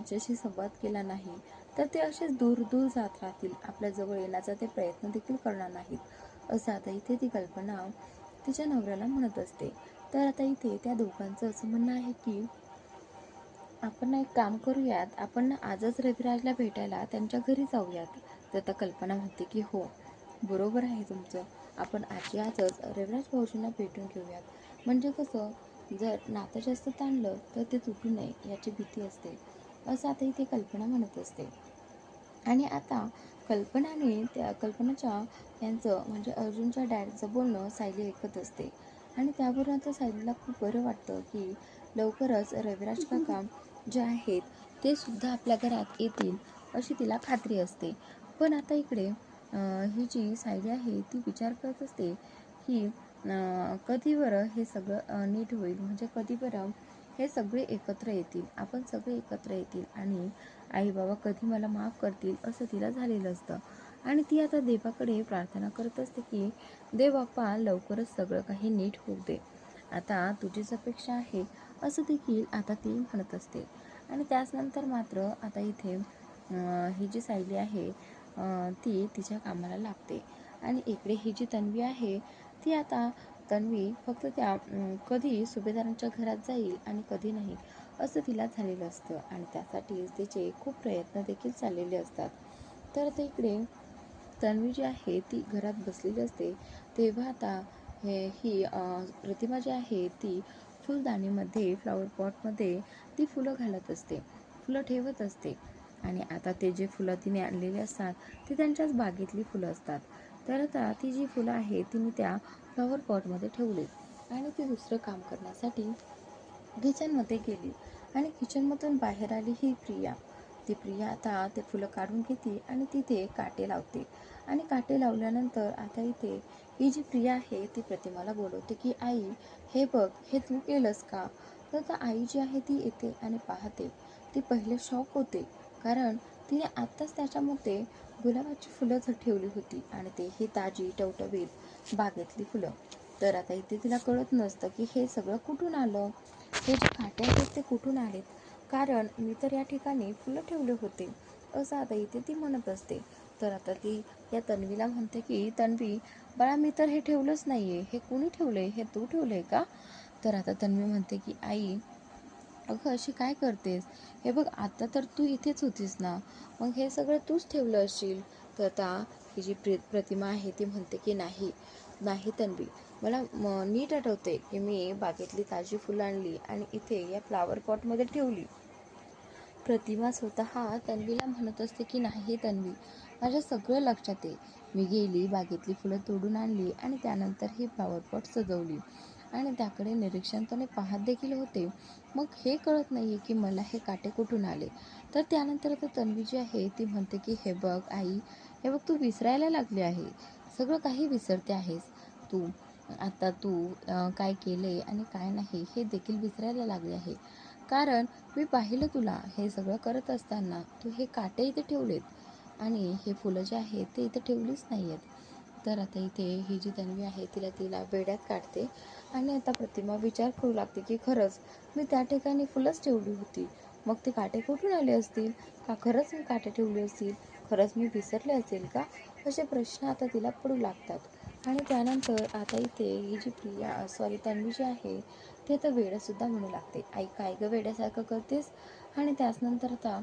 त्यांच्याशी संवाद केला नाही तर ते असेच दूर दूर जात राहतील. आपल्या जवळ येण्याचा ते प्रयत्न देखील करणार नाहीत असं आता इथे ती कल्पना तिच्या नवऱ्याला म्हणत असते. तर आता इथे त्या दोघांचं असं म्हणणं आहे की आपण एक काम करूयात. आपण आजच रविराजला भेटायला त्यांच्या घरी जाऊयात. तर आता कल्पना म्हणते की हो बरोबर आहे तुमचं. आपण आजी आजच रविराज भाऊजींना भेटून घेऊयात. म्हणजे कसं जर नातं जास्त ताणलं तर ते तुटू नये याची भीती असते. असं आता इथे कल्पना म्हणत असते. आणि आता कल्पनाने त्या कल्पनाच्या यांचं म्हणजे अर्जुनच्या डॅडचं बोलणं सायली ऐकत असते. आणि त्यावरून आता सायलीला खूप बरं वाटतं की लवकरच रविराज काका जे आहेत ते सुद्धा आपल्या घरात येतील अशी तिला खात्री असते. पण आता इकडे ही जी सायली आहे ती विचार करत असते की कधी बरं हे सगळं नीट होईल? म्हणजे कधी बरं हे सगळे एकत्र येतील. आपण सगळे एकत्र येतील आणि आई बाबा कधी मला माफ करतील असं तिला झालेलं असतं. आणि ती आता देवाकडे प्रार्थना करत असते की देव बाप्पा लवकरच सगळं काही नीट होऊ दे. आता तुझीच अपेक्षा आहे असं देखील आता ती म्हणत असते. आणि त्याचनंतर मात्र आता इथे ही जी सायली आहे ती तिच्या कामाला लागते. आणि इकडे ही जी तन्वी आहे ती आता तन्वी फक्त त्या कधी सुभेदारांच्या घरात जाईल आणि कधी नाही असं तिला झालेलं असतं. आणि त्यासाठी तिचे खूप प्रयत्न देखील चाललेले असतात. तर तिकडे इकडे तन्वी जी आहे ती घरात बसलेली असते. तेव्हा आता हे ही प्रतिमा जी आहे ती फुलदाणीमध्ये फ्लॉवर पॉटमध्ये ती फुलं घालत असते. फुलं ठेवत असते. आणि आता ते जे फुलं तिने आणलेली असतात ती त्यांच्याच बागेतली फुलं असतात. तर आता ती जी फुलं आहे तिने त्या फ्लॉवर पॉटमध्ये ठेवली आणि ती दुसरं काम करण्यासाठी किचनमध्ये गेली. आणि किचनमधून बाहेर आली ही प्रिया. ती प्रिया आता ते फुलं काढून घेते आणि तिथे काटे लावते. आणि काटे लावल्यानंतर आता इथे ही जी प्रिया आहे ती प्रतिमाला बोलवते की आई हे बघ हे तू केलंस का? तर आता आई जी आहे ती येते आणि पाहते. ती पहिले शॉक होते कारण तिने आत्ताच त्याच्यामध्ये गुलाबाची फुलं ठेवली होती आणि ते ही ताजी टवटवीत बागेतली फुलं. तर आता इथे तिला कळत नसतं की हे सगळं कुठून आलं? हे जे काटे आहेत ते कुठून आलेत? कारण मी तर या ठिकाणी फुलं ठेवले होते असं आता इथे ती म्हणत असते. तर आता ती या तन्वीला म्हणते की तन्वी बाळा मी तर हे ठेवलंच नाही आहे हे कुणी आहे हे तू ठेवलं आहे का? तर आता तन्वी म्हणते की आई अगं अशी काय करतेस? हे बघ आता तर तू इथेच होतीस ना. मग हे सगळं तूच ठेवलं असशील. तर आता ही जी प्र प्रतिमा आहे ती म्हणते की नाही. नाही तन्वी. मला म- नीट आठवते की मी बागेतली ताजी फुलं आणली आणि इथे या फ्लावर पॉटमध्ये ठेवली. प्रतिमा स्वतः तन्वीला म्हणत असते की नाही तन्वी. माझ्या सगळं लक्षात आहे. मी गेली बागेतली फुलं तोडून आणली आणि त्यानंतर ही फ्लावर पॉट सजवली. आणि त्याकडे निरीक्षणपणे पाहत देखील होते. मग हे कळत नाही आहे की मला हे काटे कुठून आले? तर त्यानंतर आता तन्वी जी आहे ती म्हणते की हे बघ आई हे बघ तू विसरायला लागली आहे. सगळं काही विसरते आहेस. तू आता तू काय केले आणि काय नाही हे देखील विसरायला लागले आहे. कारण मी पाहिलं तुला हे सगळं करत असताना तू हे काटे इथे ठेवलेत. आणि हे फुलं जे आहेत ते इथे ठेवलीच नाही आहेत तर आता इथे ही जी तन्वी आहे तिला तिला वेड्यात काढते. आणि आता प्रतिमा विचार करू लागते की खरंच मी त्या ठिकाणी फुलंच ठेवली होती. मग ते काटे कुठून आले असतील? का खरंच मी काटे ठेवले असतील? खरंच मी विसरले असेल का? असे प्रश्न आता तिला पडू लागतात. आणि त्यानंतर आता इथे ही जी प्रिया सॉरी तन्वी जी आहे ती आता वेड्यासुद्धा म्हणू लागते. आई काय गं वेड्यासारखं करतेस? आणि त्याचनंतर आता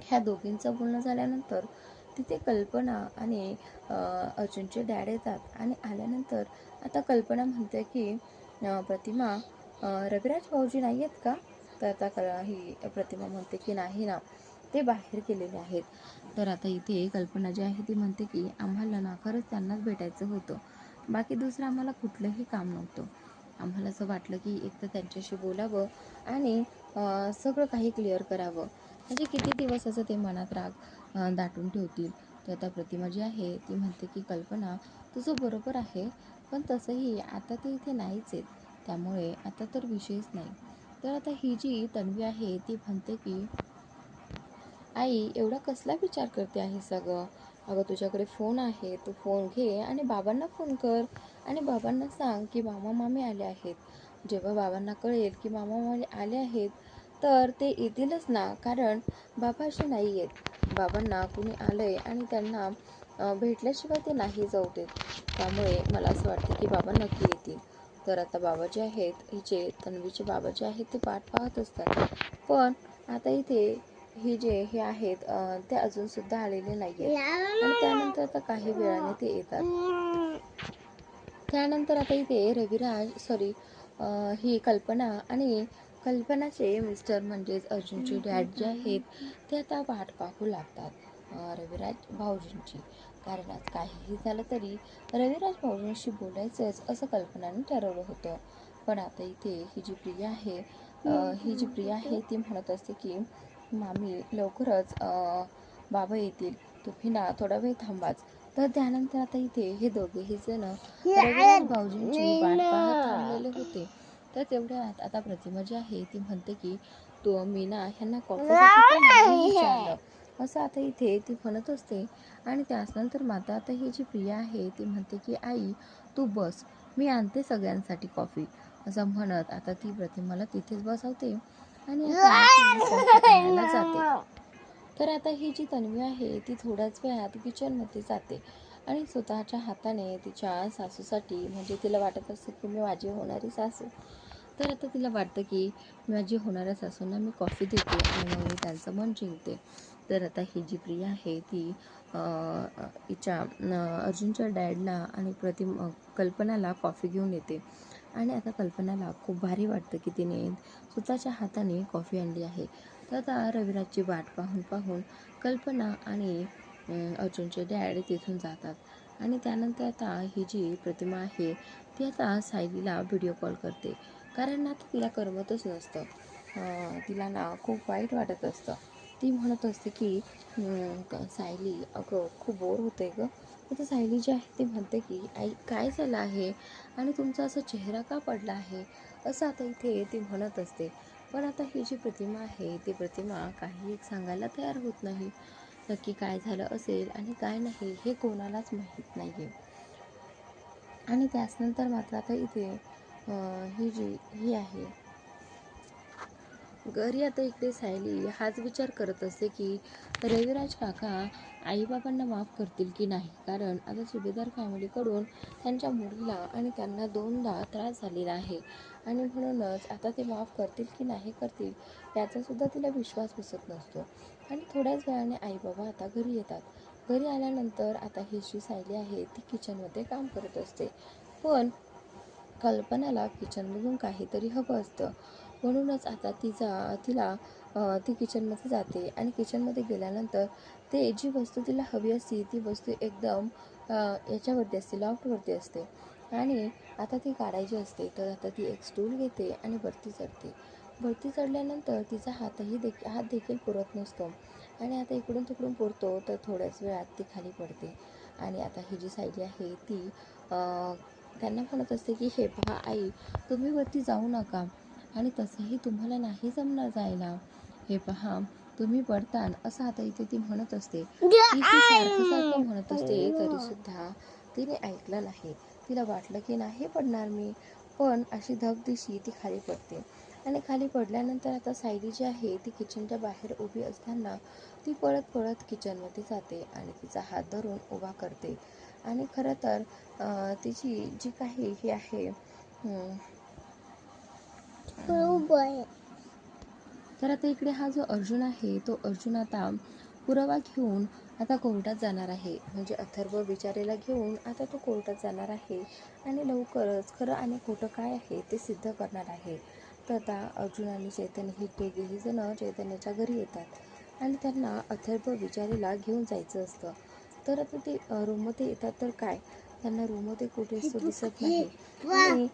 ह्या दोघींचं बोलणं झाल्यानंतर तिथे कल्पना आणि अर्जुनचे डॅड येतात आणि आल्यानंतर आता कल्पना म्हणते की प्रतिमा रविराज भाऊजी नाही आहेत का? तर आता क- ही प्रतिमा म्हणते की नाही ना ते बाहेर गेलेले आहेत. तर आता इथे कल्पना जी आहे ती म्हणते की आम्हाला ना खरंच त्यांनाच भेटायचं होतं. बाकी दुसरं आम्हाला कुठलंही काम नव्हतं. आम्हाला असं वाटलं की एक तर त्यांच्याशी बोलावं आणि सगळं काही क्लिअर करावं. म्हणजे किती दिवस असं ते मनात राग दाटून ठेवतील. तर आता प्रतिमा जी आहे ती म्हणते की कल्पना तुझं बरोबर आहे पण तसंही आता ते इथे नाहीच आहेत. त्यामुळे आता तर विषयच नाही. तर आता ही जी तन्वी आहे ती म्हणते की आई एवढा कसला विचार करते आहे सगळं? अगं तुझ्याकडे फोन आहे तू फोन घे आणि बाबांना फोन कर. आणि बाबांना सांग की मामा मामी आले आहेत. जेव्हा बाबांना कळेल की मामा मामी आले आहेत तर ते येतीलच ना कारण बाबा असे नाही आहेत बाबांना कुणी आलंय आणि त्यांना भेटल्याशिवाय ते नाही जाऊ देत त्यामुळे मला असं वाटतं की बाबा नक्की येतील. तर आता बाबा जे आहेत हिचे तन्वीचे बाबा जे आहेत ते पाठ पाहत असतात. पण आता इथे ही जे हे आहेत ते अजून सुद्धा आलेले नाही आहेत आणि त्यानंतर आता काही वेळाने ते येतात. त्यानंतर आता इथे रविराज सॉरी ही कल्पना आणि कल्पनाचे मिस्टर म्हणजेच अर्जुनचे डॅड जे आहेत ते आता वाट पाहू लागतात. रविराज भाऊजींची. कारण आज काहीही झालं तरी रविराज भाऊजींशी बोलायचंच असं कल्पनाने ठरवलं होतं. पण आता इथे ही जी प्रिया आहे ही जी प्रिया आहे ती म्हणत असते की मामी लवकरच बाबा येतील. तुम्ही ना थोडा वेळ थांबाच. तर त्यानंतर आता इथे हे दोघेही जण रविराज भाऊजींची वाट पाहत थांबलेले होते. तर तेवढ्यात आता प्रतिमा जी आहे ती म्हणते की तो मी ना ह्यांना कॉफीसाठी का नाही. विचारलं. असं आता इथे ती म्हणत असते. आणि त्यानंतर माता आता ही जी प्रिया आहे ती म्हणते की आई तू बस. मी आणते सगळ्यांसाठी कॉफी. असं म्हणत आता ती प्रतिमाला तिथेच बसवते. आणि कॉफी जाते. तर आता ही जी तन्वी आहे ती थोड्याच वेळात किचनमध्ये जाते. आणि स्वतःच्या हाताने तिच्या सासूसाठी म्हणजे तिला वाटत असतं की मी माझी होणारी सासू. तर आता तिला वाटतं की माझी होणाऱ्या सासूंना मी कॉफी देते आणि मग मी त्यांचं मन जिंकते. तर आता ही जी प्रिया आहे ती हिच्या अर्जुनच्या डॅडला आणि प्रतिम कल्पनाला कॉफी घेऊन येते. आणि आता कल्पनाला खूप भारी वाटतं की तिने स्वतःच्या हाताने कॉफी आणली आहे. तर आता रविराजची वाट पाहून पाहून कल्पना आणि अर्जुनचे डॅड तिथून जातात. आणि त्यानंतर आता ही जी प्रतिमा आहे ती आता सायलीला व्हिडिओ कॉल करते. कारण ना आता तिला करमतच नसतं. तिला ना खूप वाईट वाटत असतं. ती म्हणत असते की सायली अगं खूप बोर होते गं. तर सायली जी आहे ती म्हणते की आई काय झालं आहे? आणि तुमचा असा चेहरा का पडला आहे? असं आता इथे ती म्हणत असते. पण आता ही जी प्रतिमा आहे ती प्रतिमा काही एक सांगायला तयार होत नाही. नक्की काय झालं असेल आणि काय नाही हे कोणालाच माहीत नाही आहे आणि त्याचनंतर मात्र आता इथे ही जी ही आहे. घरी आता इकडे सायली हाच विचार करत असते की रविराज काका आईबाबांना माफ करतील की नाही? कारण आता सुभेदार फॅमिलीकडून त्यांच्या मुलीला आणि त्यांना दोनदा त्रास झालेला आहे. आणि म्हणूनच आता ते माफ करतील की नाही करतील याचासुद्धा तिला विश्वास बसत नसतो. आणि थोड्याच वेळाने आईबाबा आता घरी येतात. घरी आल्यानंतर आता ही जी सायली आहे ती किचनमध्ये काम करत असते. पण कल्पनाला किचनमधून काहीतरी हवं असतं. म्हणूनच आता तिचा तिला ती किचनमध्ये जाते आणि किचनमध्ये गेल्यानंतर ते जी वस्तू तिला हवी असते ती वस्तू एकदम याच्यावरती असते लॉफ्टवरती असते. आणि आता ती काढायची असते तर आता ती एक स्टूल घेते आणि वरती चढते. वरती चढल्यानंतर तिचा हातही देखील हात देखील पुरत नसतो. आणि आता इकडून तिकडून पुरतो तर थोड्याच वेळात ती खाली पडते. आणि आता ही जी सायली आहे ती त्यांना म्हणत असते की हे पहा आई तुम्ही वरती जाऊ नका आणि तसंही तुम्हाला नाही जमणार जायला. हे पहा तुम्ही पडतान असं आता इथे ती म्हणत असते. ती ती सारखं सारखं म्हणत असते तरी सुद्धा तिने ऐकलं नाही. तिला वाटलं की नाही पडणार मी. पण अशी धगदिशी ती खाली पडते. आणि खाली पडल्यानंतर आता सायली जी आहे ती किचनच्या बाहेर उभी असताना ती पळत पळत किचनमध्ये जाते आणि तिचा हात धरून उभा करते. आणि खरं तर तिची जी काही ही आहे तर आता इकडे हा जो अर्जुन आहे तो अर्जुन आता पुरावा घेऊन आता कोर्टात जाणार आहे. म्हणजे अथर्व विचारेला घेऊन आता तो कोर्टात जाणार आहे. आणि लवकरच खरं आणि खोटं काय आहे ते सिद्ध करणार आहे. तर आता अर्जुन आणि चैतन्य ही दोघेही जण चैतन्याच्या घरी येतात. आणि त्यांना अथर्व विचारेला घेऊन जायचं असतं. तर आता ते रूममध्ये येतात तर काय? त्यांना रूममध्ये कुठेच तो दिसत नाही. आणि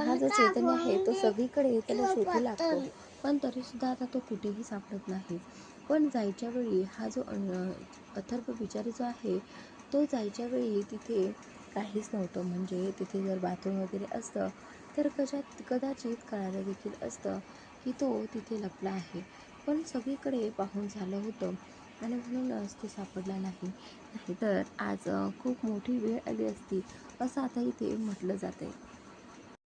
हा जो चैतन्य आहे तो सगळीकडे त्याला शोधू लागतो. पण तरी सुद्धा आता तो कुठेही सापडत नाही. पण जायच्या वेळी हा जो अथर्व विचारी जो आहे तो जायच्या वेळी तिथे काहीच नव्हतं. म्हणजे तिथे जर बाथरूम वगैरे असतं तर कदाचित कदाचित कळालं देखील असतं की तो तिथे लपला आहे. पण सगळीकडे पाहून झालं होतं. आणि म्हणूनच तो सापडला नाही. नाहीतर आज खूप मोठी वेळ आली असती असं आता इथे म्हटलं जात आहे